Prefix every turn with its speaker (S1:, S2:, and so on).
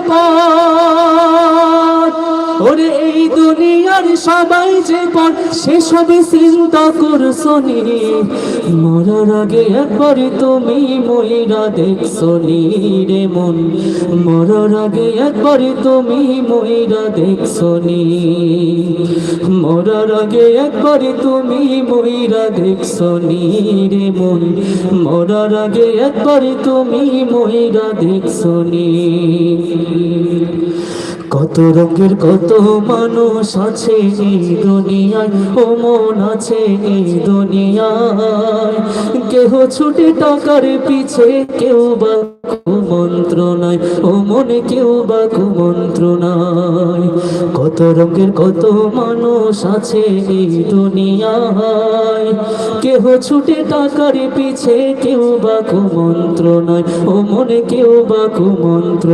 S1: যে ওরে এই দুনিয়ার সবাই যে পর সেসবে চিন্তা করছনি মরার আগে একবার তুমি মহিলা দেখছনি রে মন। মরার আগে একবার তুমি মহিলা দেখছনি মরার আগে একবার তুমি মহিলা দেখছনি রে মন। মরার আগে একবার তুমি মহিলা দেখছনি কত রঙের, কত মানুষ আছে এই দুনিয়ায়, ও মন আছে এই দুনিয়ায়। কেহ ছুটে টাকার পিছে, কেউ বা কুমন্ত্রণায় ও মনে কেউ বা কুমন্ত্রণায় কত রঙের, কত মানুষ আছে এই দুনিয়ায়। কেহ ছুটে টাকার পিছে, কেউ বা কুমন্ত্রণায় ও মনে কেউ বা কুমন্ত্র